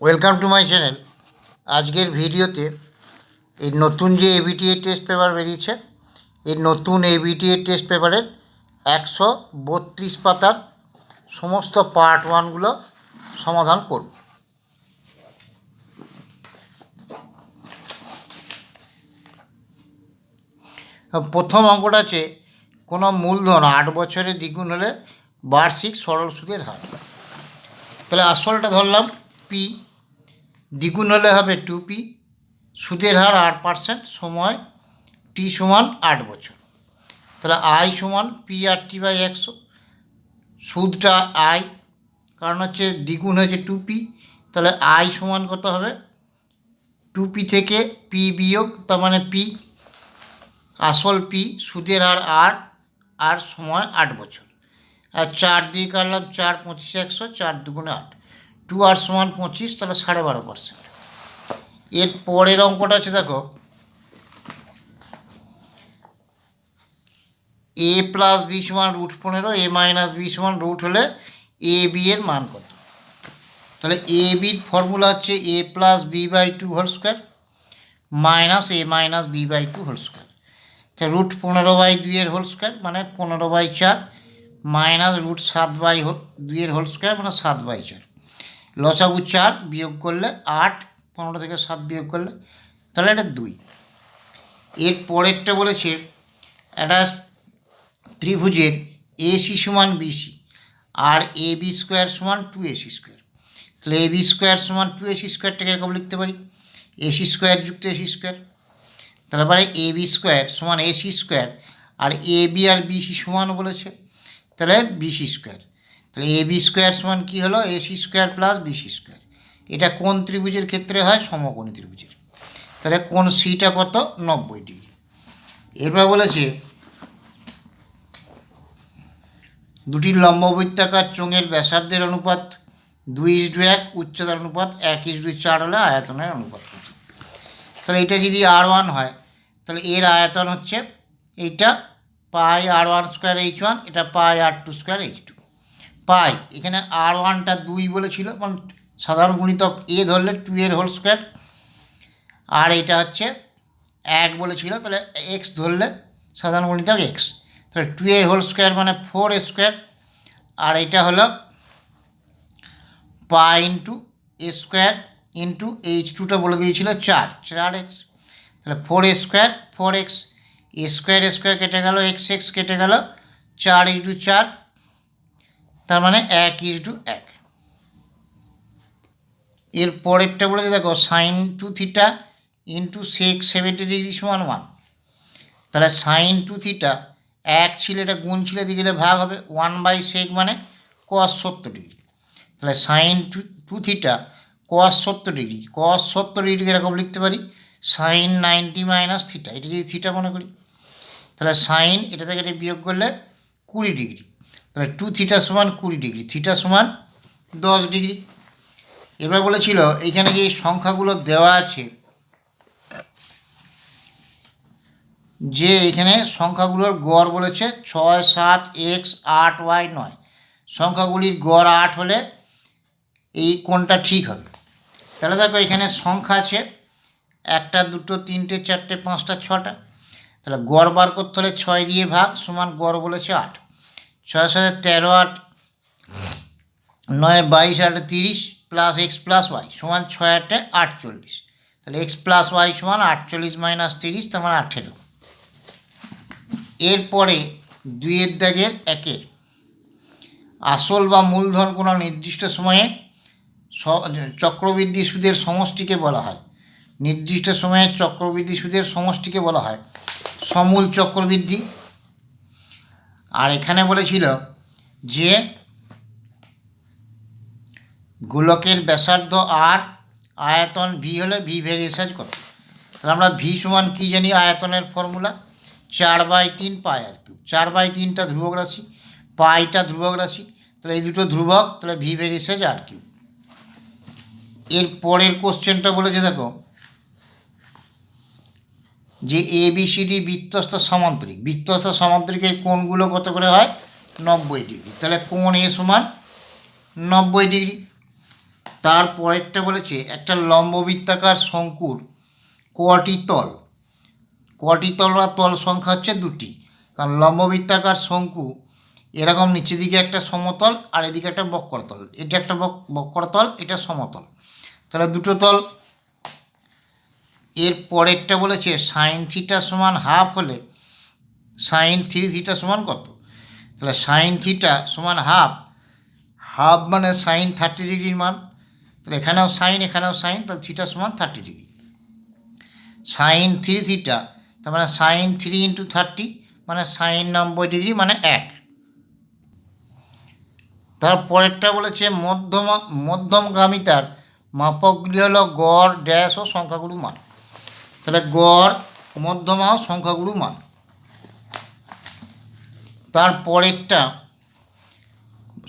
Welcome to my channel আজকের ভিডিওতে এই নতুন যে এবিটিএ টেস্ট পেপার বেরিয়েছে, এই নতুন এবিটিএ টেস্ট পেপারের একশো বত্রিশ পাতার সমস্ত পার্ট ওয়ানগুলো সমাধান করব। প্রথম অঙ্কটা আছে কোনো মূলধন আট বছরে দ্বিগুণ হলে বার্ষিক সরল সুদের হার। তাহলে আসলটা ধরলাম পি দ্বিগুণ হলে হবে টু পি সুদের হার আট পার্সেন্ট সময় টি সমান আট বছর। তাহলে আই সমান পি আর টি বাই একশো, সুদটা আই কারণ হচ্ছে দ্বিগুণ হয়েছে টু পি তাহলে আই সমান কত হবে? টু পি থেকে পি বিয়োগ, তার মানে পি আসল পি সুদের হার আট, আর সময় আট বছর। আর চার দিয়ে কাটলাম, চার পঁচিশ একশো, চার দুগুণে আট। টু আর সমান পঁচিশ, তাহলে সাড়ে বারো পার্সেন্ট এর পরের অঙ্কটা আছে, দেখো। এ প্লাস বি সমান রুট পনেরো এ মাইনাস বি সমান রুট হলে এ বি এর মান কত? তাহলে এ বির ফর্মুলা হচ্ছে A plus B by two whole square minus A minus B by two whole square তা রুট পনেরো বাই দুইয়ের হোল স্কোয়ার মানে পনেরো বাই চার মাইনাস রুট সাত বাই দুইয়ের হোল স্কোয়ার মানে সাত বাই চার। লসাগু চার বিয়োগ করলে আট, পনেরো থেকে সাত বিয়োগ করলে, তাহলে এটা দুই। এর পরেরটা বলেছে একটা ত্রিভুজের এসি সমান বিসি আর এ বি স্কোয়ার সমান টু এসি স্কোয়ার তাহলে এ বি স্কোয়ার সমান টু এসি স্কোয়ারটাকে এরকম লিখতে পারি। এসি স্কোয়ার যুক্ত এসি স্কোয়ার তারপরে এ বি স্কোয়ার সমান এসি স্কোয়ার আর এ বি আর বিসি সমান বলেছে। তাহলে বিসি স্কোয়ার তাহলে এ বি স্কোয়ার সমান কী হলো? AC square plus BC square. এটা কোন ত্রিভুজের ক্ষেত্রে হয়? সমকোণী ত্রিভুজের। তাহলে কোন সিটা কত? নব্বই ডিগ্রি। এরপর বলেছে, দুটি লম্ববৃত্তাকার চোঙের ব্যাসার্ধের অনুপাত দুই ইস টু এক, উচ্চতার অনুপাত এক ইস দুই চার হলে আয়তনের অনুপাত তাহলে এটা যদি আর ওয়ান হয়, তাহলে এর আয়তন হচ্ছে এইটা pi R one square H one, এটা pi R two square H two. Pi. এখানে আর ওয়ানটা দুই বলেছিল মানে সাধারণ গুণিতক এ ধরলে টু এর হোল স্কোয়ার আর এটা হচ্ছে এক বলেছিল তাহলে এক্স ধরলে সাধারণ গুণিতক এক্স তাহলে টু এর হোল স্কোয়ার মানে ফোর স্কোয়ার আর এটা হলো pi into A square into H টুটা বলে দিয়েছিল চার চার এক্স তাহলে four square four X A square square কেটে গেল এক্স এক্স কেটে গেল, চার ইন্টু চার তার মানে এক ইজ টু এক। এর পরেরটা বলেছে দেখো sine two theta into sec seventy degree সমান ওয়ান তাহলে সাইন টু থিটা এক ছিল, এটা গুণ ছিল দিয়ে গেলে ভাগ হবে ওয়ান বাই সেক মানে কস সত্তর ডিগ্রি তাহলে sine two two theta cos সত্তর ডিগ্রি কস সত্তর ডিগ্রি এরকম লিখতে পারি সাইন নাইনটি মাইনাস থিটা এটা যদি থিটা মনে করি, তাহলে সাইন এটা থেকে এটা বিয়োগ করলে কুড়ি ডিগ্রি তাহলে টু থিটা সমান কুড়ি ডিগ্রি থিটা সমান দশ ডিগ্রি এবার বলেছিল এইখানে যে সংখ্যাগুলো দেওয়া আছে, যে এখানে সংখ্যাগুলোর গড় বলেছে ছয় সাত এক্স আট ওয়াই নয়। সংখ্যাগুলির গড় আট হলে এই কোনটা ঠিক হবে। তাহলে দেখো এখানে সংখ্যা আছে, একটা, দুটো, তিনটে, চারটে, পাঁচটা, ছটা। তাহলে গড় বার করতে হলে ছয় দিয়ে ভাগ সমান গড় বলেছে আট। ছয় সাথে তেরো আট, নয় বাইশ আটে তিরিশ প্লাস এক্স প্লাস ওয়াই সমান ছয় আটে আটচল্লিশ। তাহলে এক্স প্লাস ওয়াই সমান আটচল্লিশ মাইনাস তিরিশ, তার মানে আঠেরো। এরপরে দুইয়ের দাগের একের। আসল বা মূলধন কোনো নির্দিষ্ট সময়ে চক্রবৃদ্ধি সুদের সমষ্টিকে বলা হয়। নির্দিষ্ট সময়ে চক্রবৃদ্ধি সুদের সমষ্টিকে বলা হয়। সমূল চক্রবৃদ্ধি আর এখানে বলেছিল যে গোলকের ব্যাসার্ধ আর আয়তন ভি হলে ভি ভেরিয়েসাজ কত তাহলে আমরা ভি সমান কী জানি আয়তনের ফর্মুলা চার বাই তিন পাই আর কিউব চার বাই তিনটা ধ্রুবক রাশি, পাইটা ধ্রুবক রাশি। তাহলে এই দুটো ধ্রুবক, তাহলে ভি ভেরিয়েসাজ আর কিউব এর পরের কোশ্চেনটা বলেছে দেখো যে এ বি সি ডি বৃত্তস্থ সমান্তরিক। বৃত্তস্থ সমান্তরিকের কোণগুলো কত করে হয়? নব্বই ডিগ্রি। তাহলে কোণ এ সমান নব্বই ডিগ্রি। তার পরেরটা বলেছে, একটা লম্ববৃত্তাকার শঙ্কুর কটি তল? কটি তল বা তল সংখ্যা হচ্ছে দুটি। কারণ লম্ববৃত্তাকার শঙ্কু এরকম নিচের দিকে একটা সমতল আর এদিকে একটা বক্রতল। এটা একটা বক- বক্রতল, এটা সমতল। তাহলে দুটো তল এর পরেরটা বলেছে সাইন থিটা সমান হাফ হলে সাইন থ্রি থিটা সমান কত? তাহলে সাইন থিটা সমান হাফ হাফ মানে সাইন থার্টি ডিগ্রির মান। তাহলে এখানেও সাইন এখানেও সাইন তাহলে থিটা সমান thirty degree sine three theta তার মানে সাইন থ্রি ইন্টু থার্টি মানে সাইন নব্বই ডিগ্রি মানে এক। তারপরেরটা বলেছে মধ্যম মধ্যমগামিতার মাপকগুলি হলো গড়, ড্যাশ ও সংখ্যাগুরু মান। তাহলে গড় মধ্যমা সংখ্যাগুরু মান। তারপরেরটা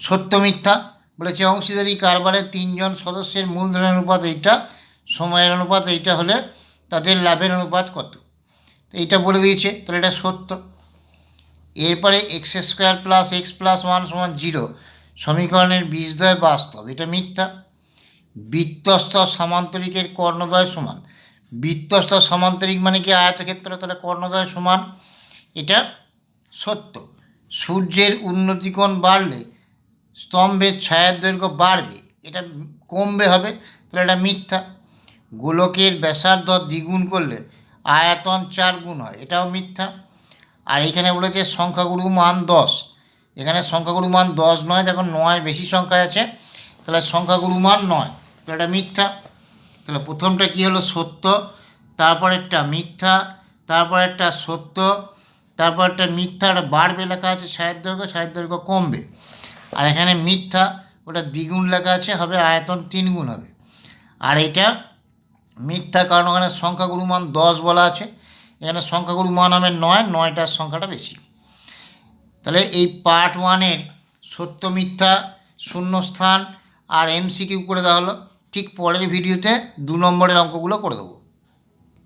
সত্য মিথ্যা বলেছে, অংশীদারি কারবারে তিনজন সদস্যের মূলধনের অনুপাত এইটা, সময়ের অনুপাত এইটা হলে তাদের লাভের অনুপাত কত? এইটা বলে দিয়েছে, তাহলে এটা সত্য। এরপরে X square plus X plus one সমান জিরো সমীকরণের বীজদ্বয় বাস্তব, এটা মিথ্যা। বৃত্তস্থ সামান্তরিকের কর্ণদ্বয় সমান বৃত্তস্থ সমান্তরিক মানে কি আয়তক্ষেত্র তাহলে কর্ণদ্বয় সমান, এটা সত্য। সূর্যের উন্নতিকোণ বাড়লে স্তম্ভের ছায়ার দৈর্ঘ্য বাড়বে, এটা কমবে হবে, তাহলে এটা মিথ্যা। গোলকের ব্যাসার্ধ দ্বিগুণ করলে আয়তন চার গুণ হয়, এটাও মিথ্যা। আর এখানে বলেছে সংখ্যাগুরু মান দশ। এখানে সংখ্যাগুরু মান দশ নয়, যখন নয় বেশি সংখ্যায় আছে, তাহলে সংখ্যাগুরু মান নয়, তাহলে এটা মিথ্যা। তাহলে প্রথমটা কী হলো সত্য, তারপরেরটা মিথ্যা, তারপরেরটা সত্য তারপরটা মিথ্যা, একটা বাড়বে লেখা আছে ছায়ের দৈর্ঘ্য ছায়ের দৈর্ঘ্য কমবে। আর এখানে মিথ্যা, ওটা দ্বিগুণ লেখা আছে, হবে আয়তন তিনগুণ হবে। আর এটা মিথ্যা, কারণ ওখানে সংখ্যাগুরু মান দশ বলা আছে, এখানে সংখ্যাগুরু মান হবে নয়, নয়টার সংখ্যাটা বেশি। তাহলে এই পার্ট ওয়ানের সত্য, মিথ্যা, শূন্যস্থান আর এমসিকিউ করে দেওয়া হলো। ঠিক পরের ভিডিওতে দু নম্বরের অঙ্কগুলো করে দেবো।